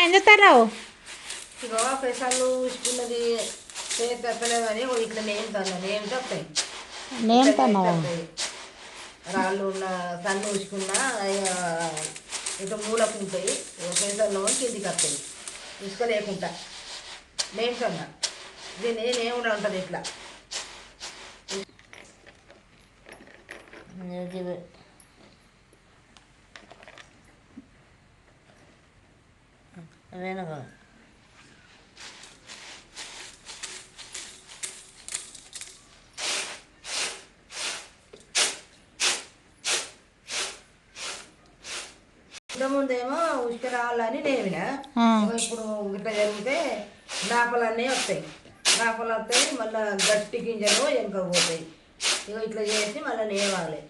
ఏం చేస్తారావు ఇగో పెసలు ఊసుకున్నది చేతలేదని ఇట్లా నేమ్తాను నేను ఇట్లా తన్నావా. రాళ్ళు ఉన్న సన్ను ఊసుకున్నా ఇక ఇట్లా మూలకు ఉంటాయి పెసల్లో కిందికి వస్తాయి. ఇసుక లేకుండా నేమ్తన్నా దీన్ని నేముడు ఉంటుంది ఇట్లా అవేనా ముందేమో ఉష్క రావాలని నేమిన. ఇప్పుడు ఇట్లా జరిగితే నాపలన్నీ వస్తాయి. నాపలు వస్తాయి మళ్ళీ గట్టి గింజలు వెనక పోతాయి ఇక ఇట్లా చేసి మళ్ళీ నేవాలి.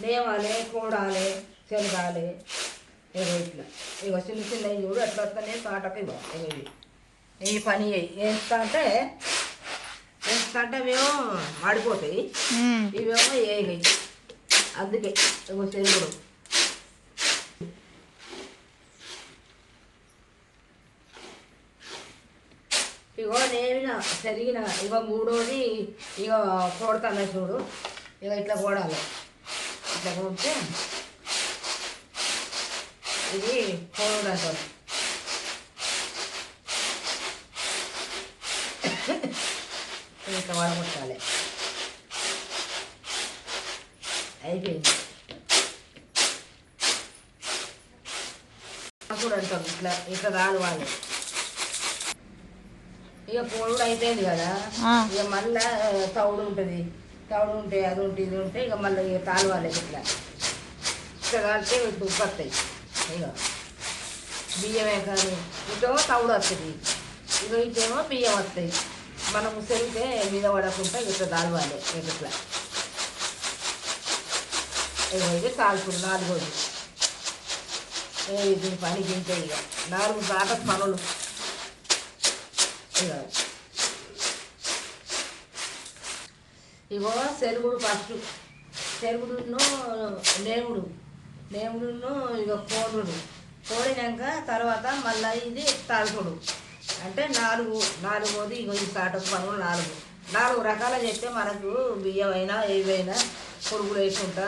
నేవాలి కూడాలి చెలగాలి ఇక ఇట్లా ఇక చిన్న చిన్న చూడు ఎట్లా వస్తాయి కాటకి ఇగో ఇగో ఇవి. ఈ పని ఎంత అంటే ఎంత అంటే మేము. మాడిపోతాయి. ఇవేమో ఏగాయి అందుకే ఇగో చెరుగుడు ఇగో నేమిన జరిగిన ఇగో మూడోది ఇక కొడతాను చూడు. ఇక ఇట్లా కొడాలి ఇట్లా కొడితే ఇది కోడు అంటారు ఇట్లా వడగొట్టాలి అయిపోయింది కూడా అంటాం ఇట్లా ఇట్లా కాలువాలి ఇక కోడు అయిపోయింది కదా. ఇక మళ్ళా తౌడు ఉంటుంది తౌడు ఉంటే అది ఉంటే ఇది ఉంటే ఇక మళ్ళీ ఇక కాలువాలి ఇట్లా ఇట్లా కాలితే వస్తాయి ఇక బియ్యమే కానీ ఇటేమో తౌడు వస్తుంది ఇక ఇటేమో బియ్యం వస్తాయి మనం సెరిగితే మీద పడకుండా ఇట్లా దాల్వాలి ఇట్లా ఇక ఇది కాల్పుడు నాలుగోది ఏ దీని పని తింటే ఇక నాలుగు దాట పనులు ఇక ఇగో సెరుగుడు ఫస్ట్ సెరుగుడును నేముడు నేముడును ఇక కోడుడు కోడినాక తర్వాత మళ్ళీ ఇది తలపుడు అంటే నాలుగు నాలుగోది ఇగో ఈ కాటక పనులు నాలుగు. నాలుగు రకాల చెప్తే మనకు బియ్యం అయినా ఏవైనా పురుగులు వేసుకుంటా